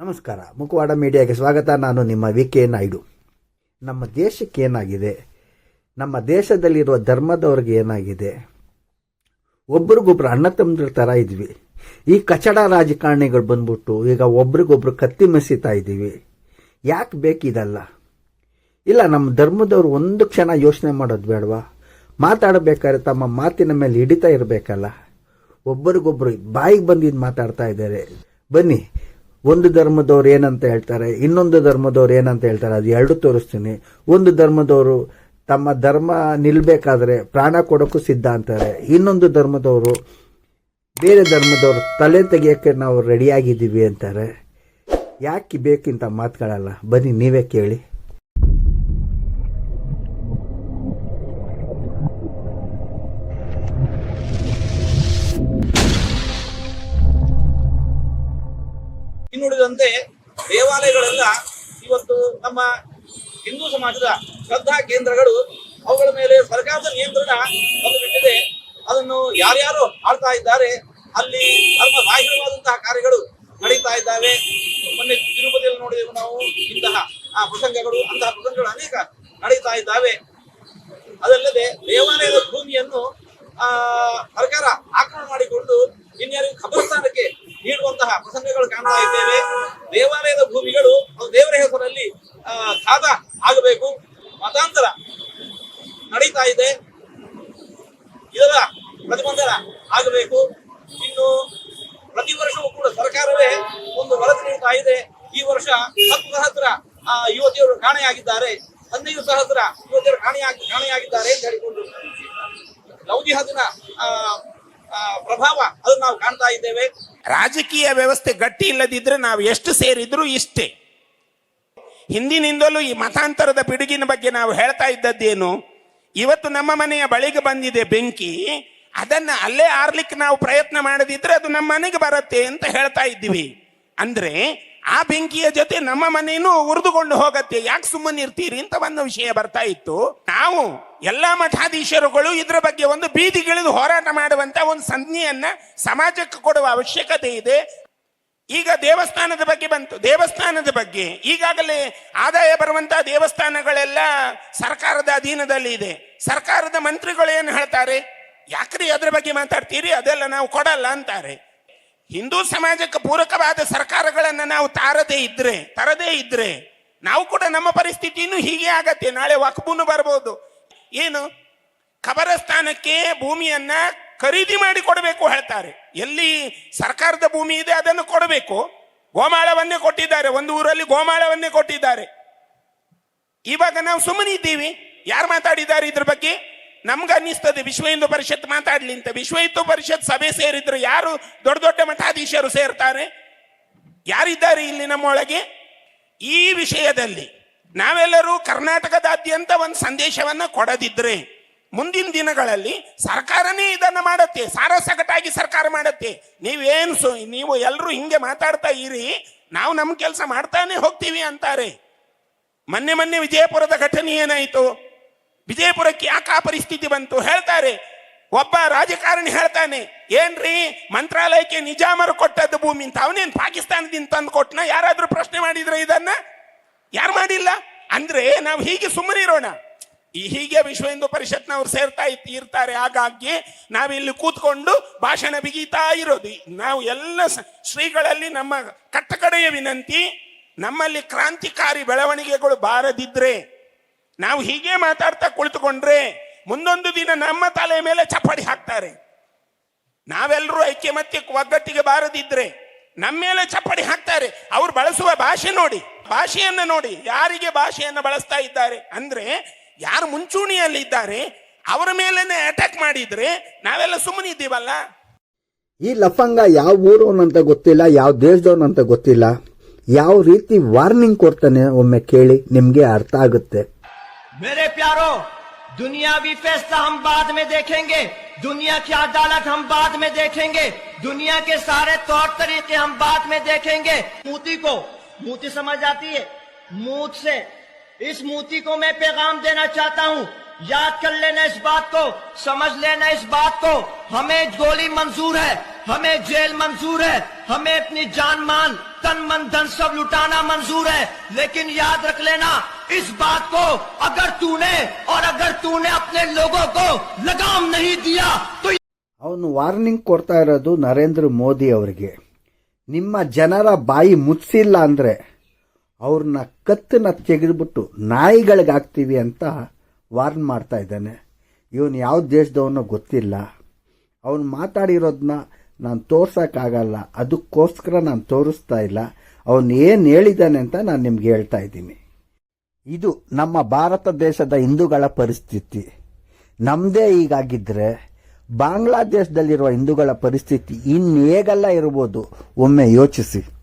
ನಮಸ್ಕಾರ. ಮುಖವಾಡ ಮೀಡಿಯಾಗೆ ಸ್ವಾಗತ. ನಾನು ನಿಮ್ಮ ವಿ. ಕೆ. ನಾಯ್ಡು. ನಮ್ಮ ದೇಶಕ್ಕೆ ಏನಾಗಿದೆ? ನಮ್ಮ ದೇಶದಲ್ಲಿರುವ ಧರ್ಮದವ್ರಿಗೆ ಏನಾಗಿದೆ? ಒಬ್ರಿಗೊಬ್ರು ಅಣ್ಣ ತಮ್ಮದ್ರ ಥರ ಇದ್ವಿ. ಈ ಕಚಡ ರಾಜಕಾರಣಿಗಳು ಬಂದ್ಬಿಟ್ಟು ಈಗ ಒಬ್ರಿಗೊಬ್ರು ಕತ್ತಿ ಮೆಸಿತಾ ಇದ್ದೀವಿ. ಯಾಕೆ ಬೇಕಿದಲ್ಲ? ಇಲ್ಲ, ನಮ್ಮ ಧರ್ಮದವ್ರು ಒಂದು ಕ್ಷಣ ಯೋಚನೆ ಮಾಡೋದು ಬೇಡವಾ? ಮಾತಾಡಬೇಕಾದ್ರೆ ತಮ್ಮ ಮಾತಿನ ಮೇಲೆ ಹಿಡಿತಾ ಇರಬೇಕಲ್ಲ. ಒಬ್ಬರಿಗೊಬ್ರು ಬಾಯಿಗೆ ಬಂದಿದ್ದು ಮಾತಾಡ್ತಾ ಇದ್ದಾರೆ. ಬನ್ನಿ ಒಂದು ಧರ್ಮದವ್ರು ಏನಂತ ಹೇಳ್ತಾರೆ, ಇನ್ನೊಂದು ಧರ್ಮದವ್ರು ಏನಂತ ಹೇಳ್ತಾರೆ, ಅದು ಎರಡು ತೋರಿಸ್ತೀನಿ. ಒಂದು ಧರ್ಮದವರು ತಮ್ಮ ಧರ್ಮ ನಿಲ್ಬೇಕಾದ್ರೆ ಪ್ರಾಣ ಕೊಡೋಕ್ಕೂ ಸಿದ್ಧ ಅಂತಾರೆ. ಇನ್ನೊಂದು ಧರ್ಮದವರು ಬೇರೆ ಧರ್ಮದವರು ತಲೆ ತೆಗಿಯೋಕ್ಕೆ ನಾವು ರೆಡಿಯಾಗಿದ್ದೀವಿ ಅಂತಾರೆ. ಯಾಕೆ ಬೇಕಿಂತ ಮಾತುಗಳಲ್ಲ? ಬನ್ನಿ ನೀವೇ ಕೇಳಿ. ಇನ್ನುಳಿದಂತೆ ದೇವಾಲಯಗಳೆಲ್ಲ ಇವತ್ತು ನಮ್ಮ ಹಿಂದೂ ಸಮಾಜದ ಶ್ರದ್ಧಾ ಕೇಂದ್ರಗಳು ಅವುಗಳ ಮೇಲೆ ಸರ್ಕಾರದ ನಿಯಂತ್ರಣ ಬಂದು ಬಿಟ್ಟಿದೆ ಅದನ್ನು ಯಾರ್ಯಾರು ಆಳ್ತಾ ಇದ್ದಾರೆ, ಅಲ್ಲಿ ಧರ್ಮ ಬಾಹಿರವಾದಂತಹ ಕಾರ್ಯಗಳು ನಡೀತಾ ಇದ್ದಾವೆ. ಮೊನ್ನೆ ತಿರುಪತಿಯಲ್ಲಿ ನೋಡಿದೆವು ನಾವು ಇಂತಹ, ಆ ಪ್ರಸಂಗಗಳು, ಅಂತಹ ಪ್ರಸಂಗಗಳು ಅನೇಕ ನಡೀತಾ ಇದ್ದಾವೆ. ಅದಲ್ಲದೆ ದೇವಾಲಯದ ಭೂಮಿಯನ್ನು, ಆ, ಸರ್ಕಾರ ಆಕ್ರಮಣ ಮಾಡಿಕೊಂಡು ಇನ್ಯಾರಿಗೂ ಖಬರಸ್ಥಾನಕ್ಕೆ ನೀಡುವಂತಹ ಪ್ರಸಂಗಗಳು ಕಾಣ್ತಾ ಇದ್ದೇವೆ. ದೇವಾಲಯದ ಭೂಮಿಗಳು ದೇವರ ಹೆಸರಲ್ಲಿ ಖಾದ ಆಗಬೇಕು. ಮತಾಂತರ ನಡೀತಾ ಇದೆ. ಇದರ ಪ್ರತಿಬಂಧನ ಆಗಬೇಕು. ಇನ್ನು ಪ್ರತಿ ವರ್ಷವೂ ಕೂಡ ಸರ್ಕಾರವೇ ಒಂದು ವರದಿ ನೀಡ್ತಾ ಇದೆ. ಈ ವರ್ಷ ಹತ್ತು ಸಹಸ್ರ ಯುವತಿಯರು ಕಾಣೆಯಾಗಿದ್ದಾರೆ. ಹದಿನೈದು ಸಹಸ್ರ ಯುವತಿಯರು ಕಾಣೆಯಾಗಿ, ಕಾಣೆಯಾಗಿದ್ದಾರೆ ಅಂತ ಹೇಳಿಕೊಂಡು. ಲವ್ ಜಿಹಾದಿನ ಪ್ರಭಾವ ಅದನ್ನ ನಾವು ಕಾಣ್ತಾ ಇದ್ದೇವೆ. ರಾಜಕೀಯ ವ್ಯವಸ್ಥೆ ಗಟ್ಟಿ ಇಲ್ಲದಿದ್ರೆ ನಾವು ಎಷ್ಟು ಸೇರಿದ್ರು ಇಷ್ಟೇ. ಹಿಂದಿನಿಂದಲೂ ಈ ಮತಾಂತರದ ಪಿಡುಗಿನ ಬಗ್ಗೆ ನಾವು ಹೇಳ್ತಾ ಇದ್ದದ್ದೇನು, ಇವತ್ತು ನಮ್ಮ ಮನೆಯ ಬಳಿಗೆ ಬಂದಿದೆ ಬೆಂಕಿ, ಅದನ್ನ ಅಲ್ಲೇ ಆರ್ಲಿಕ್ಕೆ ನಾವು ಪ್ರಯತ್ನ ಮಾಡದಿದ್ರೆ ಅದು ನಮ್ಮ ಮನೆಗೆ ಬರುತ್ತೆ ಅಂತ ಹೇಳ್ತಾ ಇದ್ದೀವಿ. ಅಂದ್ರೆ ಆ ಬೆಂಕಿಯ ಜೊತೆ ನಮ್ಮ ಮನೆಯೂ ಉರಿದುಕೊಂಡು ಹೋಗತ್ತೆ. ಯಾಕೆ ಸುಮ್ಮನಿರ್ತೀರಿ ಅಂತ ಒಂದು ವಿಷಯ ಬರ್ತಾ ಇತ್ತು. ನಾವು ಎಲ್ಲ ಮಠಾಧೀಶರುಗಳು ಇದರ ಬಗ್ಗೆ ಒಂದು ಬೀದಿಗಿಳಿದು ಹೋರಾಟ ಮಾಡುವಂತ ಒಂದು ಸಂಜ್ಞೆಯನ್ನ ಸಮಾಜಕ್ಕೆ ಕೊಡುವ ಅವಶ್ಯಕತೆ ಇದೆ. ಈಗ ದೇವಸ್ಥಾನದ ಬಗ್ಗೆ ಬಂತು. ದೇವಸ್ಥಾನದ ಬಗ್ಗೆ ಈಗಾಗಲೇ ಆದಾಯ ಬರುವಂತಹ ದೇವಸ್ಥಾನಗಳೆಲ್ಲ ಸರ್ಕಾರದ ಅಧೀನದಲ್ಲಿ ಇದೆ. ಸರ್ಕಾರದ ಮಂತ್ರಿಗಳು ಏನು ಹೇಳ್ತಾರೆ? ಯಾಕ್ರಿ ಅದ್ರ ಬಗ್ಗೆ ಮಾತಾಡ್ತೀರಿ? ಅದೆಲ್ಲ ನಾವು ಕೊಡಲ್ಲ ಅಂತಾರೆ. ಹಿಂದೂ ಸಮಾಜಕ್ಕೆ ಪೂರಕವಾದ ಸರ್ಕಾರಗಳನ್ನು ನಾವು ತಾರದೇ ಇದ್ರೆ, ತರದೇ ಇದ್ರೆ ನಾವು ಕೂಡ ನಮ್ಮ ಪರಿಸ್ಥಿತಿನೂ ಹೀಗೆ ಆಗತ್ತೆ. ನಾಳೆ ವಕ್ಬುನು ಬರ್ಬೋದು. ಏನು? ಖಬರಸ್ಥಾನಕ್ಕೆ ಭೂಮಿಯನ್ನ ಖರೀದಿ ಮಾಡಿ ಕೊಡಬೇಕು ಹೇಳ್ತಾರೆ. ಎಲ್ಲಿ ಸರ್ಕಾರದ ಭೂಮಿ ಇದೆ ಅದನ್ನು ಕೊಡಬೇಕು. ಗೋಮಾಳವನ್ನೇ ಕೊಟ್ಟಿದ್ದಾರೆ. ಒಂದು ಊರಲ್ಲಿ ಗೋಮಾಳವನ್ನೇ ಕೊಟ್ಟಿದ್ದಾರೆ. ಇವಾಗ ನಾವು ಸುಮ್ಮನಿದ್ದೀವಿ. ಯಾರು ಮಾತಾಡಿದ್ದಾರೆ ಇದ್ರ ಬಗ್ಗೆ? ನಮ್ಗೆ ಅನ್ನಿಸ್ತದೆ ವಿಶ್ವ ಹಿಂದೂ ಪರಿಷತ್ ಮಾತಾಡ್ಲಿ ಅಂತ. ವಿಶ್ವ ಹಿಂದೂ ಪರಿಷತ್ ಸಭೆ ಸೇರಿದ್ರು ಯಾರು ದೊಡ್ಡ ದೊಡ್ಡ ಮಠಾಧೀಶರು ಸೇರ್ತಾರೆ? ಯಾರಿದ್ದಾರೆ ಇಲ್ಲಿ ನಮ್ಮೊಳಗೆ? ಈ ವಿಷಯದಲ್ಲಿ ನಾವೆಲ್ಲರೂ ಕರ್ನಾಟಕದಾದ್ಯಂತ ಒಂದು ಸಂದೇಶವನ್ನ ಕೊಡದಿದ್ರೆ ಮುಂದಿನ ದಿನಗಳಲ್ಲಿ ಸರ್ಕಾರನೇ ಇದನ್ನ ಮಾಡುತ್ತೆ, ಸಾರಸಗಟಾಗಿ ಸರ್ಕಾರ ಮಾಡುತ್ತೆ. ನೀವೇನು ಸು, ನೀವು ಎಲ್ಲರೂ ಹಿಂಗೆ ಮಾತಾಡ್ತಾ ಇರಿ, ನಾವು ನಮ್ಮ ಕೆಲಸ ಮಾಡ್ತಾನೆ ಹೋಗ್ತೀವಿ ಅಂತಾರೆ. ಮೊನ್ನೆ ಮೊನ್ನೆ ವಿಜಯಪುರದ ಘಟನೆ ಏನಾಯಿತು? ವಿಜಯಪುರಕ್ಕೆ ಯಾಕೆ ಆ ಪರಿಸ್ಥಿತಿ ಬಂತು? ಹೇಳ್ತಾರೆ. ಒಬ್ಬ ರಾಜಕಾರಣಿ ಹೇಳ್ತಾನೆ, ಏನ್ರಿ, ಮಂತ್ರಾಲಯಕ್ಕೆ ನಿಜಾಮರು ಕೊಟ್ಟದ್ದು ಭೂಮಿ ಅಂತ. ಅವನೇನು ಪಾಕಿಸ್ತಾನದಿಂದ ತಂದು ಕೊಟ್ಟನ ಯಾರಾದರೂ ಪ್ರಶ್ನೆ ಮಾಡಿದ್ರೆ ಇದನ್ನ? ಯಾರು ಮಾಡಿಲ್ಲ? ಅಂದ್ರೆ ನಾವು ಹೀಗೆ ಸುಮ್ಮನೆ ಇರೋಣ. ಈ ಹೀಗೆ ವಿಶ್ವ ಹಿಂದೂ ಪರಿಷತ್ನವ್ರು ಸೇರ್ತಾ ಇತ್ತು ಇರ್ತಾರೆ. ಹಾಗಾಗಿ ನಾವಿಲ್ಲಿ ಕೂತ್ಕೊಂಡು ಭಾಷಣ ಬಿಗೀತಾ ಇರೋದು. ನಾವು ಎಲ್ಲ ಶ್ರೀಗಳಲ್ಲಿ ನಮ್ಮ ಕಟ್ಟಕಡೆಯ ವಿನಂತಿ, ನಮ್ಮಲ್ಲಿ ಕ್ರಾಂತಿಕಾರಿ ಬೆಳವಣಿಗೆಗಳು ಬಾರದಿದ್ರೆ ನಾವು ಹೀಗೆ ಮಾತಾಡ್ತಾ ಕುಳಿತುಕೊಂಡ್ರೆ ಮುಂದೊಂದು ದಿನ ನಮ್ಮ ತಲೆ ಮೇಲೆ ಚಪ್ಪಡಿ ಹಾಕ್ತಾರೆ. ನಾವೆಲ್ಲರೂ ಐಕ್ಯಮತ್ಯಕ್ಕೆ ಒಗ್ಗಟ್ಟಿಗೆ ಬಾರದಿದ್ರೆ ನಮ್ಮ ಮೇಲೆ ಚಪ್ಪಡಿ ಹಾಕ್ತಾರೆ. ಅವ್ರು ಬಳಸುವ ಭಾಷೆ ನೋಡಿ, ಭಾಷೆಯನ್ನು ನೋಡಿ, ಯಾರಿಗೆ ಭಾಷೆಯನ್ನು ಬಳಸ್ತಾ ಇದ್ದಾರೆ ಅಂದ್ರೆ ಯಾರು ಮುಂಚೂಣಿಯಲ್ಲಿ ಇದ್ದಾರೆ, ಅವರ ಮೇಲೇನೆ ಅಟ್ಯಾಕ್ ಮಾಡಿದ್ರೆ ನಾವೆಲ್ಲ ಸುಮ್ಮನೆ ಇದ್ದೀವಲ್ಲ? ಈ ಲಫಂಗ ಯಾವ ಊರವನಂತ ಅಂತ ಗೊತ್ತಿಲ್ಲ, ಯಾವ ದೇಶದವನಂತ ಅಂತ ಗೊತ್ತಿಲ್ಲ. ಯಾವ ರೀತಿ ವಾರ್ನಿಂಗ್ ಕೊಡ್ತಾನೆ ಒಮ್ಮೆ ಕೇಳಿ ನಿಮ್ಗೆ ಅರ್ಥ ಆಗುತ್ತೆ. मेरे प्यारो, दुनियावी फैसला हम बाद में देखेंगे। दुनिया की अदालत हम बाद में देखेंगे। दुनिया के सारे तौर तरीके हम बाद में देखेंगे। मूर्ति को मूर्ति समझ आती है? मूत से। इस मूर्ति को मैं पैगाम देना चाहता हूँ। याद कर लेना इस बात को, समझ लेना इस बात को। हमें गोली मंजूर है, हमें जेल मंजूर है, हमें अपनी जान, मान, तन, मन, धन सब लुटाना मंजूर है। लेकिन याद रख लेना इस बात को अगर तूने और अगर तूने अपने लोगों को लगाम नहीं दिया तो ಅವನು ವಾರ್ನಿಂಗ್ ಕೊಡ್ತಾ ಇರೋದು ನರೇಂದ್ರ ಮೋದಿ ಅವರಿಗೆ ನಿಮ್ಮ ಜನರ ಬಾಯಿ ಮುಚ್ಚಿಲ್ಲ ಅಂದರೆ ಅವ್ರನ್ನ ಕತ್ತನ್ನ ತೆಗೆದುಬಿಟ್ಟು ನಾಯಿಗಳಿಗೆ ಹಾಕ್ತೀವಿ ಅಂತ ವಾರ್ನ್ ಮಾಡ್ತಾ ಇದ್ದಾನೆ ಇವನು ಯಾವ ದೇಶದವನೋ ಗೊತ್ತಿಲ್ಲ ಅವನು ಮಾತಾಡಿರೋದನ್ನ ನಾನು ತೋರ್ಸೋಕ್ಕಾಗಲ್ಲ ಅದಕ್ಕೋಸ್ಕರ ನಾನು ತೋರಿಸ್ತಾ ಇಲ್ಲ ಅವನು ಏನು ಹೇಳಿದ್ದಾನೆ ಅಂತ ನಾನು ನಿಮ್ಗೆ ಹೇಳ್ತಾ ಇದ್ದೀನಿ ಇದು ನಮ್ಮ ಭಾರತ ದೇಶದ ಹಿಂದೂಗಳ ಪರಿಸ್ಥಿತಿ. ನಮ್ಮದೇ ಹೀಗಾಗಿದ್ದರೆ ಬಾಂಗ್ಲಾದೇಶದಲ್ಲಿರುವ ಹಿಂದೂಗಳ ಪರಿಸ್ಥಿತಿ ಇನ್ನು ಹೇಗೆಲ್ಲ ಇರ್ಬೋದು? ಒಮ್ಮೆ ಯೋಚಿಸಿ.